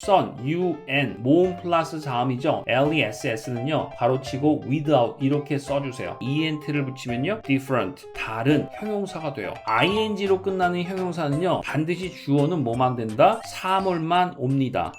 sun, un, 모음 플러스 자음이죠. less는요, 바로 치고 without 이렇게 써주세요. ent를 붙이면요, different, 다른 형용사가 돼요. ing로 끝나는 형용사는요, 반드시 주어는 뭐만 된다? 사물만 옵니다.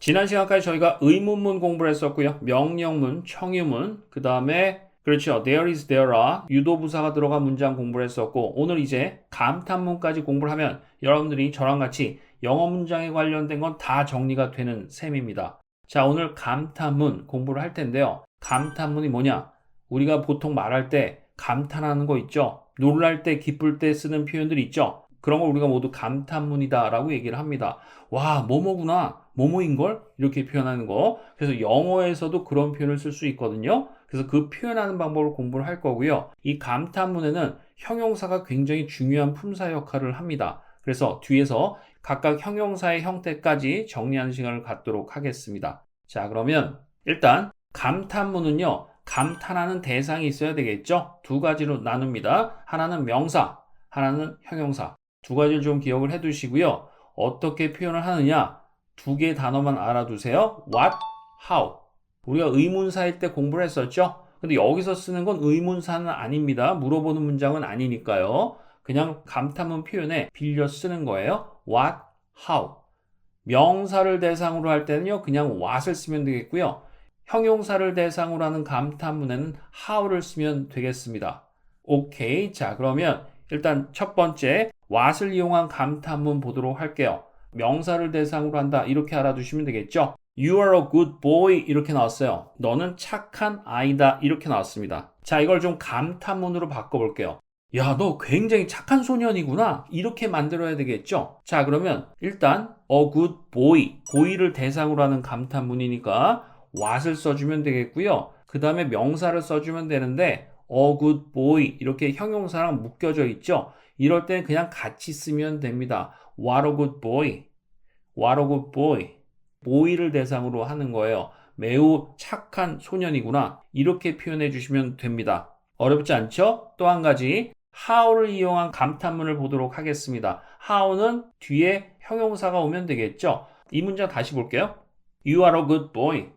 지난 시간까지 저희가 의문문 공부를 했었고요. 명령문, 청유문, 그 다음에 그렇죠. There is, there are 유도부사가 들어간 문장 공부를 했었고 오늘 이제 감탄문까지 공부를 하면 여러분들이 저랑 같이 영어 문장에 관련된 건 다 정리가 되는 셈입니다. 자, 오늘 감탄문 공부를 할 텐데요. 감탄문이 뭐냐? 우리가 보통 말할 때 감탄하는 거 있죠? 놀랄 때, 기쁠 때 쓰는 표현들 있죠? 그런 걸 우리가 모두 감탄문이다 라고 얘기를 합니다. 와, 뭐뭐구나. 뭐뭐인걸? 이렇게 표현하는 거. 그래서 영어에서도 그런 표현을 쓸 수 있거든요. 그래서 그 표현하는 방법을 공부를 할 거고요. 이 감탄문에는 형용사가 굉장히 중요한 품사 역할을 합니다. 그래서 뒤에서 각각 형용사의 형태까지 정리하는 시간을 갖도록 하겠습니다. 자, 그러면 일단 감탄문은요. 감탄하는 대상이 있어야 되겠죠? 두 가지로 나눕니다. 하나는 명사, 하나는 형용사. 두 가지를 좀 기억을 해 두시고요. 어떻게 표현을 하느냐? 두 개의 단어만 알아두세요. what, how. 우리가 의문사일 때 공부를 했었죠? 근데 여기서 쓰는 건 의문사는 아닙니다. 물어보는 문장은 아니니까요. 그냥 감탄문 표현에 빌려 쓰는 거예요. what, how. 명사를 대상으로 할 때는요, 그냥 what을 쓰면 되겠고요. 형용사를 대상으로 하는 감탄문에는 how를 쓰면 되겠습니다. 오케이. 자, 그러면 일단 첫 번째, what을 이용한 감탄문 보도록 할게요. 명사를 대상으로 한다. 이렇게 알아두시면 되겠죠? You are a good boy. 이렇게 나왔어요. 너는 착한 아이다. 이렇게 나왔습니다. 자, 이걸 좀 감탄문으로 바꿔볼게요. 야, 너 굉장히 착한 소년이구나. 이렇게 만들어야 되겠죠? 자, 그러면 일단 a good boy. boy를 대상으로 하는 감탄문이니까 what을 써주면 되겠고요. 그 다음에 명사를 써주면 되는데 a good boy 이렇게 형용사랑 묶여져 있죠? 이럴 땐 그냥 같이 쓰면 됩니다. What a good boy. What a good boy. boy를 대상으로 하는 거예요. 매우 착한 소년이구나. 이렇게 표현해 주시면 됩니다. 어렵지 않죠? 또 한 가지 how를 이용한 감탄문을 보도록 하겠습니다. how는 뒤에 형용사가 오면 되겠죠? 이 문장 다시 볼게요. You are a good boy.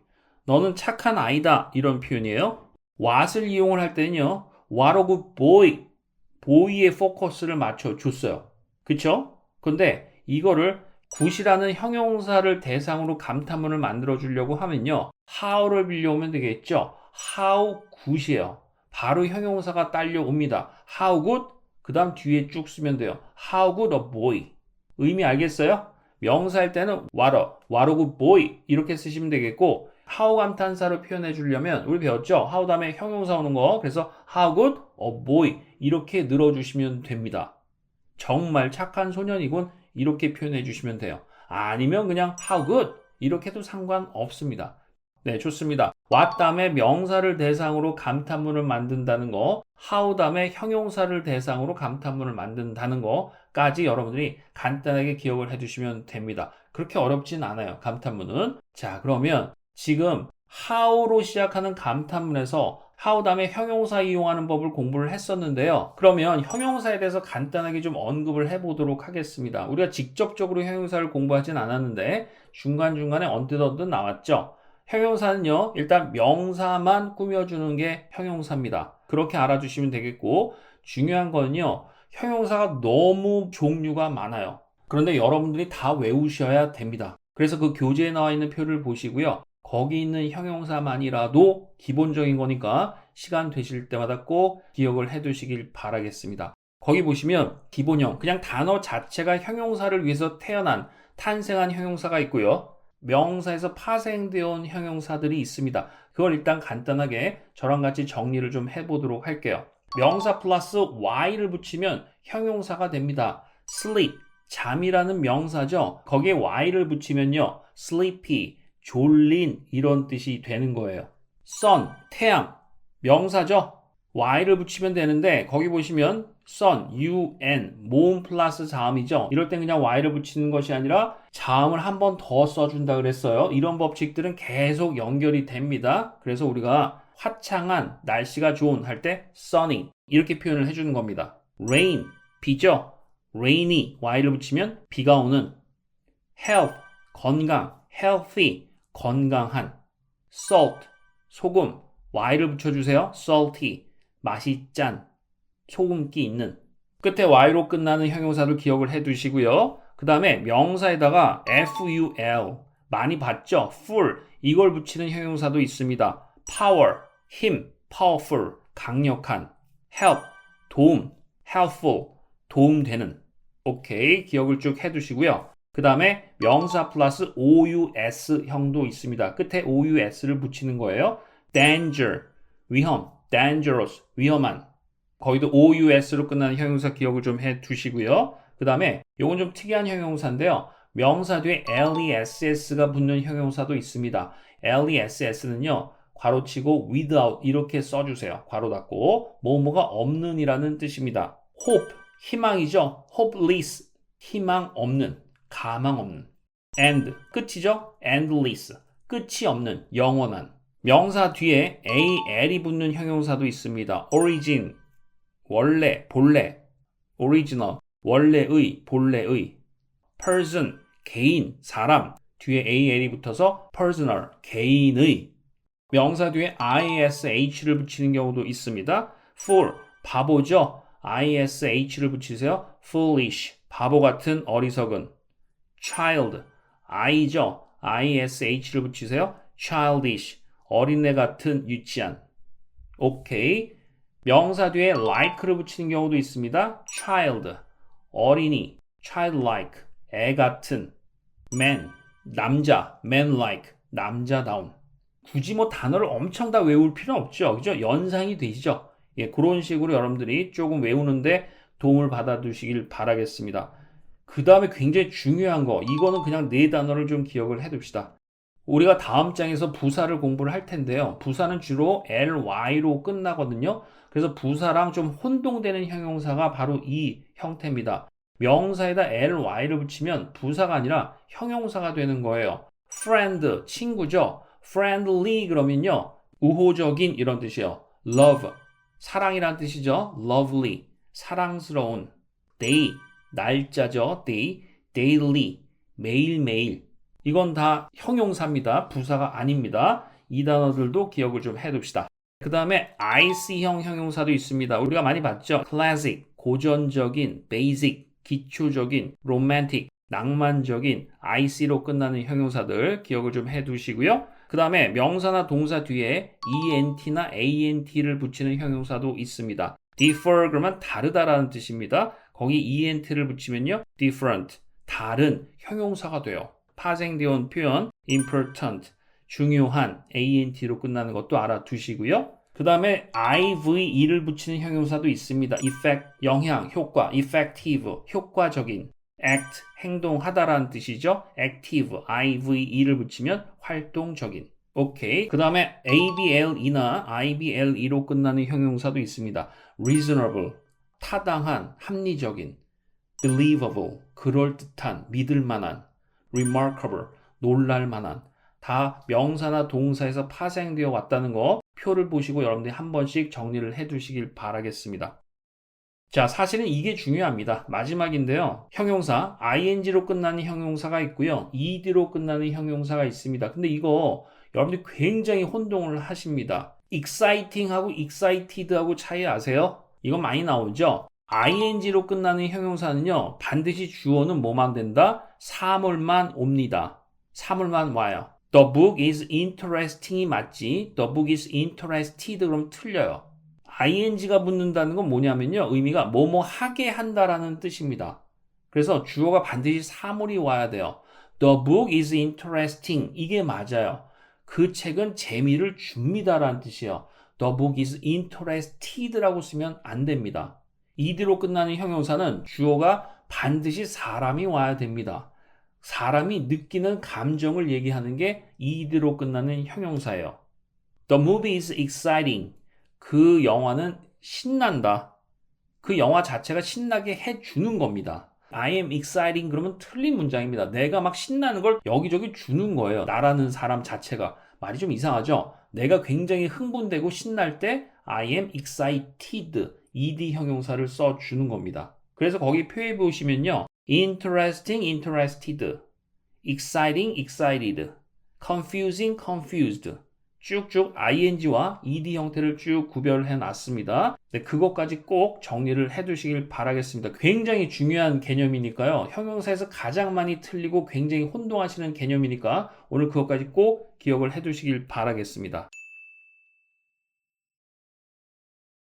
너는 착한 아이다. 이런 표현이에요. what을 이용을 할 때는요. What a good boy. boy에 포커스를 맞춰 줬어요. 그쵸? 근데 이거를 굿이라는 형용사를 대상으로 감탄문을 만들어 주려고 하면요. how를 빌려오면 되겠죠. how good이에요. 바로 형용사가 딸려옵니다. how good 그 다음 뒤에 쭉 쓰면 돼요. how good a boy 의미 알겠어요? 명사일 때는 what a, what a good boy 이렇게 쓰시면 되겠고 how 감탄사로 표현해 주려면 우리 배웠죠? how 다음에 형용사 오는 거 그래서 how good a boy 이렇게 늘어주시면 됩니다. 정말 착한 소년이군 이렇게 표현해 주시면 돼요. 아니면 그냥 how good 이렇게 해도 상관없습니다. 네, 좋습니다. what 다음에 명사를 대상으로 감탄문을 만든다는 거, 다음에 형용사를 대상으로 감탄문을 만든다는 거까지 여러분들이 간단하게 기억을 해주시면 됩니다. 그렇게 어렵진 않아요. 감탄문은. 자, 그러면 지금 how로 시작하는 감탄문에서 다음에 형용사 이용하는 법을 공부를 했었는데요. 그러면 형용사에 대해서 간단하게 좀 언급을 해보도록 하겠습니다. 우리가 직접적으로 형용사를 공부하진 않았는데 중간중간에 언뜻언뜻 나왔죠. 형용사는요, 일단 명사만 꾸며주는 게 형용사입니다. 그렇게 알아주시면 되겠고, 중요한 거는요, 형용사가 너무 종류가 많아요. 그런데 여러분들이 다 외우셔야 됩니다. 그래서 그 교재에 나와 있는 표를 보시고요. 거기 있는 형용사만이라도 기본적인 거니까 시간 되실 때마다 꼭 기억을 해 두시길 바라겠습니다. 거기 보시면 기본형, 그냥 단어 자체가 형용사를 위해서 태어난, 탄생한 형용사가 있고요. 명사에서 파생되어 온 형용사들이 있습니다. 그걸 일단 간단하게 저랑 같이 정리를 좀 해보도록 할게요. 명사 플러스 y를 붙이면 형용사가 됩니다. sleep, 잠이라는 명사죠. 거기에 y를 붙이면요. sleepy, 졸린 이런 뜻이 되는 거예요. sun, 태양, 명사죠. y를 붙이면 되는데 거기 보시면 sun, un, 모음 플러스 자음이죠. 이럴 땐 그냥 y를 붙이는 것이 아니라 자음을 한 번 더 써준다 그랬어요. 이런 법칙들은 계속 연결이 됩니다. 그래서 우리가 화창한 날씨가 좋은 할 때 sunny 이렇게 표현을 해주는 겁니다. rain, 비죠. rainy, y를 붙이면 비가 오는 health, 건강, healthy, 건강한. salt, 소금, y를 붙여주세요. salty, 맛이 짠, 소금기 있는. 끝에 y로 끝나는 형용사를 기억을 해 두시고요. 그 다음에 명사에다가 ful, 많이 봤죠? full, 이걸 붙이는 형용사도 있습니다. power, 힘, powerful, 강력한. help, 도움, helpful, 도움되는. 오케이, 기억을 쭉 해두시고요. 그 다음에 명사 플러스 OUS 형도 있습니다. 끝에 OUS를 붙이는 거예요. danger, 위험, dangerous, 위험한. 거기도 OUS로 끝나는 형용사 기억을 좀 해 두시고요. 그 다음에 요건 좀 특이한 형용사인데요. 명사 뒤에 LESS가 붙는 형용사도 있습니다. LESS는요. 괄호치고 without 이렇게 써주세요. 괄호 닫고 뭐뭐가 없는이라는 뜻입니다. hope 희망이죠. hopeless 희망 없는 가망 없는 end 끝이죠. endless 끝이 없는 영원한 명사 뒤에 al이 붙는 형용사도 있습니다. origin 원래 본래 original 원래의 본래의 person 개인 사람 뒤에 al이 붙어서 personal 개인의 명사 뒤에 ish를 붙이는 경우도 있습니다. fool 바보죠. ish를 붙이세요. foolish 바보 같은 어리석은 child i죠. ish를 붙이세요. childish 어린애 같은 유치한 오케이 명사 뒤에 like를 붙이는 경우도 있습니다. child 어린이 childlike 애 같은 man 남자 man-like 남자다운 굳이 뭐 단어를 엄청 다 외울 필요는 없죠. 그죠? 연상이 되시죠? 예, 그런 식으로 여러분들이 조금 외우는데 도움을 받아두시길 바라겠습니다. 그 다음에 굉장히 중요한 거, 이거는 그냥 네 단어를 좀 기억을 해둡시다. 우리가 다음 장에서 부사를 공부를 할 텐데요. 부사는 주로 ly로 끝나거든요. 그래서 부사랑 좀 혼동되는 형용사가 바로 이 형태입니다. 명사에다 ly를 붙이면 부사가 아니라 형용사가 되는 거예요. friend, 친구죠. friendly 그러면요. 우호적인 이런 뜻이에요. love, 사랑이란 뜻이죠. lovely, 사랑스러운. day, 날짜죠. day, daily, 매일매일. 이건 다 형용사입니다. 부사가 아닙니다. 이 단어들도 기억을 좀 해둡시다. 그 다음에 IC형 형용사도 있습니다. 우리가 많이 봤죠. classic, 고전적인, basic, 기초적인, romantic, 낭만적인, IC로 끝나는 형용사들 기억을 좀 해두시고요. 그 다음에 명사나 동사 뒤에 ENT나 ANT를 붙이는 형용사도 있습니다. differ 그러면 다르다라는 뜻입니다. 거기 ENT를 붙이면요. different, 다른 형용사가 돼요. 파생되어 온 표현 important, 중요한 ANT로 끝나는 것도 알아두시고요. 그 다음에 IVE를 붙이는 형용사도 있습니다. effect, 영향, 효과, effective, 효과적인, act, 행동하다라는 뜻이죠. active, IVE를 붙이면 활동적인. 오케이. 그 다음에 ABLE나 IBLE로 끝나는 형용사도 있습니다. reasonable, 타당한, 합리적인, believable, 그럴듯한, 믿을만한, remarkable, 놀랄만한, 다 명사나 동사에서 파생되어 왔다는 거 표를 보시고 여러분들이 한 번씩 정리를 해 두시길 바라겠습니다. 자, 사실은 이게 중요합니다. 마지막인데요. 형용사, ing로 끝나는 형용사가 있고요. ed로 끝나는 형용사가 있습니다. 근데 이거 여러분들이 굉장히 혼동을 하십니다. exciting하고 excited하고 차이 아세요? 이거 많이 나오죠? ing로 끝나는 형용사는요. 반드시 주어는 뭐만 된다? 사물만 옵니다. 사물만 와요. The book is interesting이 맞지? The book is interested 그럼 틀려요. ing가 붙는다는 건 뭐냐면요. 의미가 뭐뭐 하게 한다라는 뜻입니다. 그래서 주어가 반드시 사물이 와야 돼요. The book is interesting. 이게 맞아요. 그 책은 재미를 줍니다라는 뜻이에요. The book is interested라고 쓰면 안 됩니다. ed로 끝나는 형용사는 주어가 반드시 사람이 와야 됩니다. 사람이 느끼는 감정을 얘기하는 게 ed로 끝나는 형용사예요. The movie is exciting. 그 영화는 신난다. 그 영화 자체가 신나게 해주는 겁니다. I am exciting 그러면 틀린 문장입니다. 내가 막 신나는 걸 여기저기 주는 거예요. 나라는 사람 자체가. 말이 좀 이상하죠? 내가 굉장히 흥분되고 신날 때 I am excited ed 형용사를 써주는 겁니다. 그래서 거기 표에 보시면요. interesting, interested exciting, excited, confusing, confused. 쭉쭉 ing와 ed 형태를 쭉 구별해 놨습니다. 네, 그것까지 꼭 정리를 해 두시길 바라겠습니다. 굉장히 중요한 개념이니까요. 형용사에서 가장 많이 틀리고 굉장히 혼동하시는 개념이니까 오늘 그것까지 꼭 기억을 해 두시길 바라겠습니다.